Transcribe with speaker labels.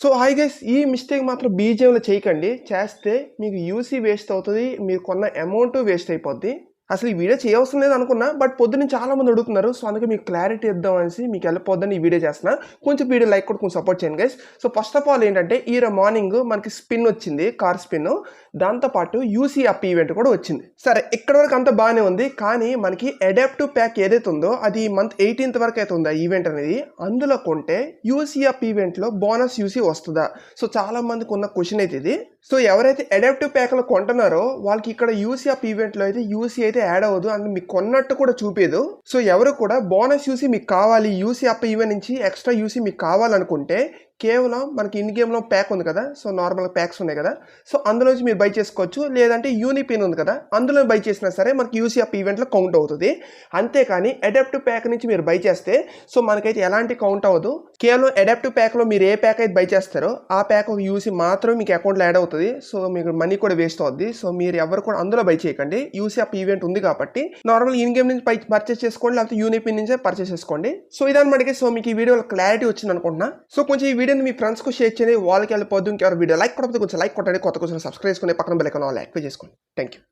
Speaker 1: So hi guys ఈ mistake మాత్రం బీజేఎంలో చేయకండి. చేస్తే మీకు యూసీ వేస్ట్ అవుతుంది మీరు కొన్న అమౌంట్ వేస్ట్ అయిపోద్ది. అసలు ఈ వీడియో చేయవసరం లేదు అనుకున్నా బట్ పొద్దున్న చాలా మంది అడుగుతున్నారు. సో అందుకే మీకు క్లారిటీ ఇద్దాం అనేసి మీకు వెళ్ళిపోద్దని ఈ వీడియో చేస్తున్నా. కొంచెం వీడియో లైక్ కూడా కొంచెం సపోర్ట్ చేయండి guys so first of all ఏంటంటే ఈరోజు మార్నింగ్ మనకి స్పిన్ వచ్చింది కార్ స్పిన్ దాంతోపాటు యూసీ అప్ ఈవెంట్ కూడా వచ్చింది. సరే ఇక్కడ వరకు అంతా బాగానే ఉంది కానీ మనకి అడాప్టివ్ ప్యాక్ ఏదైతే ఉందో అది మంత్ ఎయిటీన్త్ వరకు అయితే ఉందా ఈవెంట్ అనేది? అందులో కొంటే యూసీ అప్ ఈవెంట్లో బోనస్ యూసీ వస్తుందా? సో చాలా మందికి ఉన్న క్వశ్చన్ అయితే ఇది. సో ఎవరైతే అడాప్టివ్ ప్యాక్లో కొంటున్నారో వాళ్ళకి ఇక్కడ యూసీ అప్ ఈవెంట్లో అయితే యూసీ అయితే యాడ్ అవ్వదు అండ్ మీకు కొన్నట్టు కూడా చూపేదు. సో ఎవరు కూడా బోనస్ యూసీ మీకు కావాలి యూసీ అప్ ఈవెంట్ నుంచి ఎక్స్ట్రా యూసీ మీకు కావాలనుకుంటే కేవలం మనకి ఇన్ గేమ్లో ప్యాక్ ఉంది కదా సో నార్మల్ ప్యాక్స్ ఉన్నాయి కదా. సో అందులో నుంచి మీరు బై చేసుకోవచ్చు లేదంటే యూనిపిన్ ఉంది కదా అందులో బై చేసినా సరే మనకి యూసీఎఫ్ ఈవెంట్లో కౌంట్ అవుతుంది. అంతేకాని అడాప్టివ్ ప్యాక్ నుంచి మీరు బై చేస్తే సో మనకైతే ఎలాంటి కౌంట్ అవ్వదు. కేవలం అడాప్టివ్ ప్యాక్లో మీరు ఏ ప్యాక్ అయితే బై చేస్తారో ఆ ప్యాక్ ఒక యూసీ మాత్రమే మీకు అకౌంట్లో యాడ్ అవుతుంది. సో మీకు మనీ కూడా వేస్ట్ అవుద్ది. సో మీరు ఎవరు కూడా అందులో బై చేయకండి. యూసీఎఫ్ ఈవెంట్ ఉంది కాబట్టి నార్మల్ ఇన్ గేమ్ నుంచి పర్చేస్ చేసుకోండి లేకపోతే యూనిపిన్ నుంచే పర్చేస్ చేసుకోండి. సో ఇదన్నమాటకి సో మీకు ఈ వీడియోలో క్లారిటీ వచ్చింది అనుకుంటున్నా సో కొంచెం ఈ వీడియోని మీ ఫ్రెండ్స్కు షేర్ చేయండి. వాళ్ళకి వెళ్ళిపోద్దు. ఇంకెవరు వీడియో లైక్ కొట్టకపోతే కొంచెం లైక్ కొట్టండి. కొత్త కొంచెం సబ్స్క్రైబ్ చేసుకుని పక్కన బెల్ ఐకాన్ వాళ్ళు యాక్టివ్ చేసుకోండి. Thank you